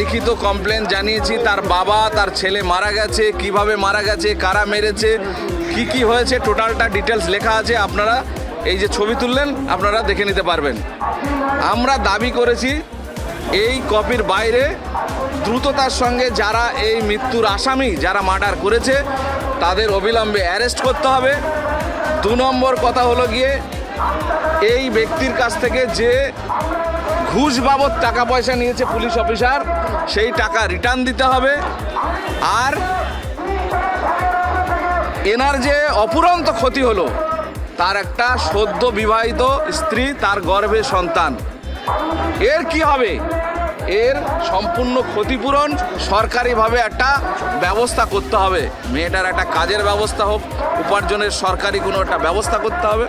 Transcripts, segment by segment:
লিখিত কমপ্লেন জানিয়েছি, তার বাবা, তার ছেলে মারা গেছে, কীভাবে মারা গেছে, কারা মেরেছে, কি কি হয়েছে টোটালটা ডিটেলস লেখা আছে, আপনারা এই যে ছবি তুললেন, আপনারা দেখে নিতে পারবেন। আমরা দাবি করেছি, এই কপির বাইরে দ্রুততার সঙ্গে যারা এই মৃত্যুর আসামি, যারা মার্ডার করেছে, তাদের অবিলম্বে অ্যারেস্ট করতে হবে। দু নম্বর কথা হলো গিয়ে, এই ব্যক্তির কাছ থেকে যে ঘুষ বাবদ টাকা পয়সা নিয়েছে পুলিশ অফিসার, সেই টাকা রিটার্ন দিতে হবে। আর এনার যে অপুরন্ত ক্ষতি হলো, তার একটা সদ্য বিবাহিত স্ত্রী, তার গর্ভে সন্তান। এর কি হবে? এর সম্পূর্ণ ক্ষতিপূরণ সরকারিভাবে একটা ব্যবস্থা করতে হবে। মেয়েটার একটা কাজের ব্যবস্থা হোক, উপার্জনের সরকারি কোনো একটা ব্যবস্থা করতে হবে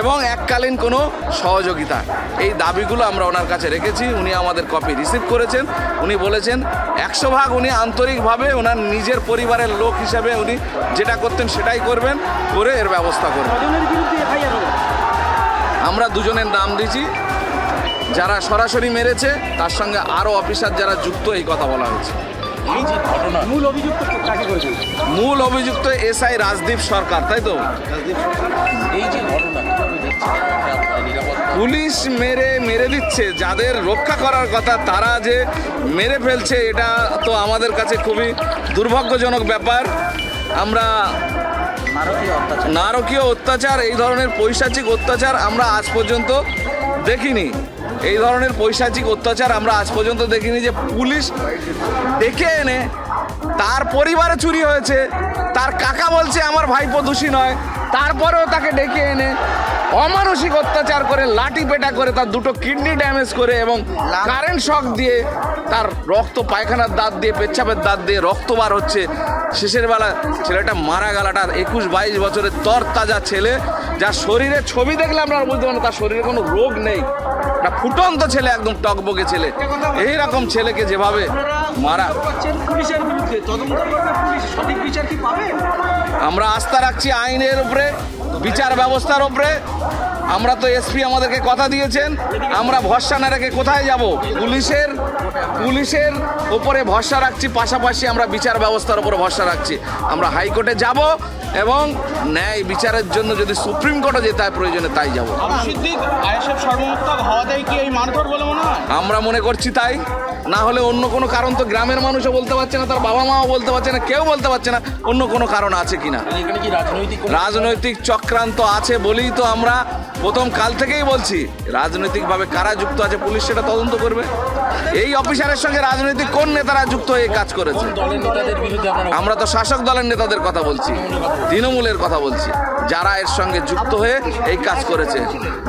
এবং এককালীন কোনো সহযোগিতা। এই দাবিগুলো আমরা ওনার কাছে রেখেছি, উনি আমাদের কপি রিসিভ করেছেন। উনি বলেছেন, একশো ভাগ উনি আন্তরিকভাবে ওনার নিজের পরিবারের লোক হিসেবে উনি যেটা করতেন সেটাই করবেন, করে এর ব্যবস্থা করবেন। আমরা দুজনের নাম দিয়েছি যারা সরাসরি মেরেছে তার সঙ্গে আরও অফিসার যারা যুক্ত এই কথা বলা হয়েছে। এই যে ঘটনা। মূল অভিযুক্ত কাকে মূল অভিযুক্ত এসআই রাজদীপ সরকার তাই তো? এই যে ঘটনা পুলিশ মেরে মেরে দিচ্ছে। যাদের রক্ষা করার কথা তারা যে মেরে ফেলছে এটা তো আমাদের কাছে খুবই দুর্ভাগ্যজনক ব্যাপার। আমরা নারকীয় অত্যাচার এই ধরনের পৈশাচিক অত্যাচার আমরা আজ পর্যন্ত দেখিনি। এই ধরনের পৈশাচিক অত্যাচার আমরা আজ পর্যন্ত দেখিনি যে পুলিশ ডেকে এনে তার পরিবারে চুরি হয়েছে, তার কাকা বলছে আমার ভাইপো দোষী নয়, তারপরেও তাকে ডেকে এনে অমানসিক অত্যাচার করে, লাঠি পেটা করে, তার দুটো কিডনি ড্যামেজ করে এবং কারেন্ট শক দিয়ে তার রক্ত, পায়খানার দাঁত দিয়ে, পেচ্ছাপের দাঁত দিয়ে রক্ত বার হচ্ছে। শেষের বেলা ছেলেটা মারা গেলাটার একুশ বাইশ বছরের তর তাজা ছেলে, যার শরীরে ছবি দেখলে আমরা বুঝতে পারি তার শরীরে কোনো রোগ নেই। একটা ফুটন্ত ছেলে একদম টকবকে ছেলে। এই রকম ছেলেকে যেভাবে মারা। আমরা আস্থা রাখছি আইনের উপরে, বিচার ব্যবস্থার উপরে। আমরা তো এসপি আমাদেরকে কথা দিয়েছেন। আমরা ভরসা না রেখে কোথায় যাব? পুলিশের পুলিশের উপরে ভরসা রাখছি পাশাপাশি আমরা বিচার ব্যবস্থার উপরে ভরসা রাখছি। আমরা হাইকোর্টে যাব এবং ন্যায় বিচারের জন্য যদি সুপ্রিম কোর্টে যেতে হয় প্রয়োজনে তাই যাব। আমরা মনে করছি তাই। না হলে অন্য কোনো কারণ তো গ্রামের মানুষও বলতে পারছে না তার বাবা মাও বলতে পারছে না কেউ বলতে পারছে না অন্য কোনো কারণ আছে কিনা রাজনৈতিক চক্রান্ত আছে বলেই তো আমরা প্রথম কাল থেকেই বলছি। রাজনৈতিকভাবে কারা যুক্ত আছে পুলিশ সেটা তদন্ত করবে। এই অফিসারের সঙ্গে রাজনৈতিক কোন নেতারা যুক্ত হয়ে কাজ করেছে? আমরা তো শাসক দলের নেতাদের কথা বলছি তৃণমূলের কথা বলছি। যারা এর সঙ্গে যুক্ত হয়ে এই কাজ করেছে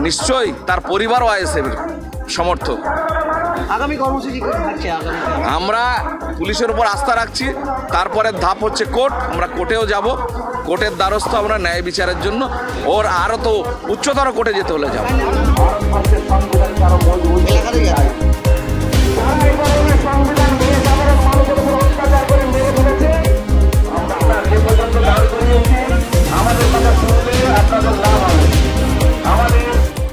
নিশ্চয়ই তার পরিবারও আইএসএফ সমর্থক। আমরা পুলিশের উপর আস্থা রাখছি তারপরের ধাপ হচ্ছে কোর্ট আমরা কোর্টেও যাব। কোর্টের দ্বারস্থ আমরা ন্যায় বিচারের জন্য ওর আরও তো উচ্চতর কোর্টে যেতে হলে যাব।